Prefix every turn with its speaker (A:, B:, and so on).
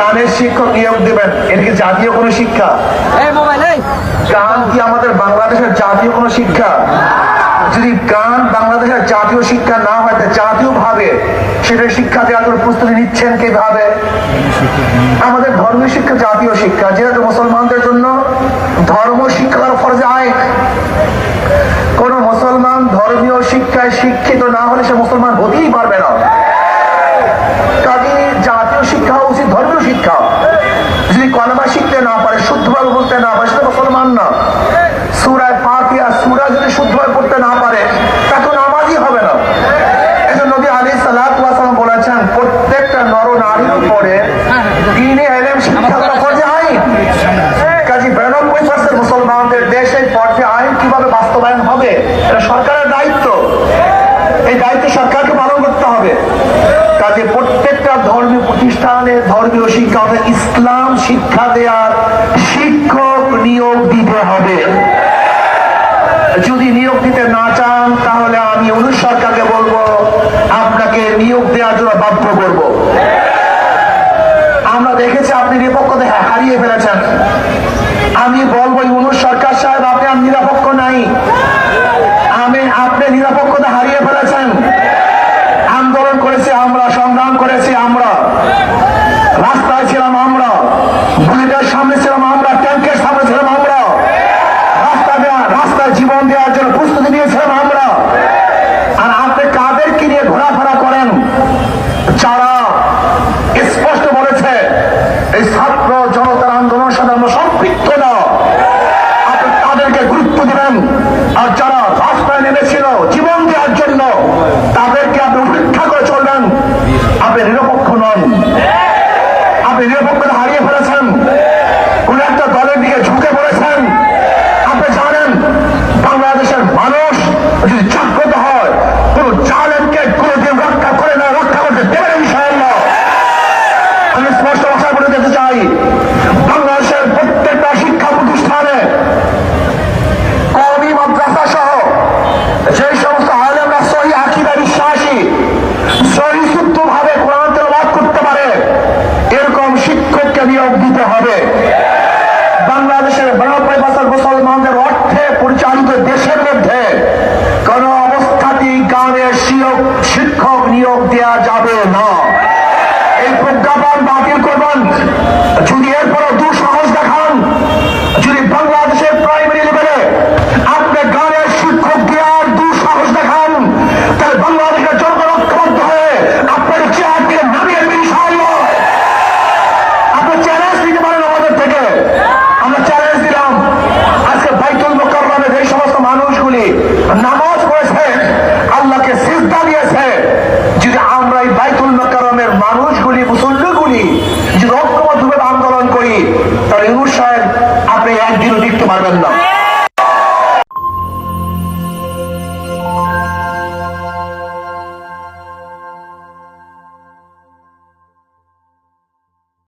A: গানের শিক্ষক নিয়োগ দেবেন। এটা কি জাতীয় কোনো শিক্ষা? গান কি আমাদের বাংলাদেশের জাতীয় কোনো শিক্ষা? যদি গান বাংলাদেশের জাতীয় শিক্ষা না হয় তা জাতীয় ভাবে সেটা শিক্ষা দেওয়ার প্রস্তুতি নিচ্ছেন কীভাবে? আমাদের ধর্মীয় শিক্ষা জাতীয় শিক্ষা যেহেতু মুসলমানদের জন্য ধর্ম শিক্ষা ফরজে আইন কোন মুসলমান ধর্মীয় শিক্ষায় শিক্ষিত না হলে সে মুসলমান হতেই পারবে না কাজে জাতীয় শিক্ষা হওয়া উচিত ধর্মীয় শিক্ষা যদি কলমা শিখতে না পারে শুদ্ধভাবে বলতে না পারে, সেটা মুসলমান না। সুরায় ফাতিহা, সুরা যদি শুদ্ধভাবে পড়তে না পারে, তা তো নামাজই হবে না। আইন। কীভাবে বাস্তবায়ন হবে, এটা সরকারের দায়িত্ব। এই দায়িত্ব সরকারকে পালন করতে হবে। কাজে প্রত্যেকটা ধর্মীয় প্রতিষ্ঠানে ধর্মীয় শিক্ষা ইসলাম শিক্ষা দেওয়ার শিক্ষক নিয়োগ দিতে হবে যদি নিয়োগ দিতে না চান তাহলে আমি অনু সরকারকে বলব আপনাকে জন্য বাধ্য করব। আমরা দেখেছি আপনি নিরপেক্ষতা হারিয়ে ফেলেছেন আমি বলব ইউনুস সরকার সাহেব আপনি আর নিরপেক্ষ নাই আমি আপনি নিরপেক্ষতা হারিয়ে ফেলেছেন আন্দোলন করেছি আমরা সংগ্রাম করেছি আমরা রাস্তায় ছিলাম আমরা বুলেটের সামনে ছিলাম আমরা ট্যাঙ্কের সামনে ছিলাম আমরা রাস্তা দেওয়া রাস্তায় জীবন দেওয়ার জন্য প্রস্তুতি নিয়েছিলাম আমরা আর আপনি কাদেরকে নিয়ে ঘোরাফেরা করেন যারা স্পষ্ট বলেছে এই ছাত্র জনতার আন্দোলনের সাথে আমরা সম্পৃক্ত না আপনি তাদেরকে গুরুত্ব দিবেন আর যারা রাস্তায় নেমেছিল জীবন দেওয়ার জন্য, তাদেরকে আপনি উপেক্ষা করে চলবেন। আপনি নিরপেক্ষ নন। আপনি নিরপেক্ষতা নিয়োগ দিতে হবে। বাংলাদেশের বিরানব্বই বছর মুসলমানদের অর্থে পরিচালিত দেশের মধ্যে কোন অবস্থাতেই গানের শিক্ষক নিয়োগ দেওয়া যাবে না। এই প্রজ্ঞাপন ইউনুস আপনি একদিনও দেখতে পারবেন না।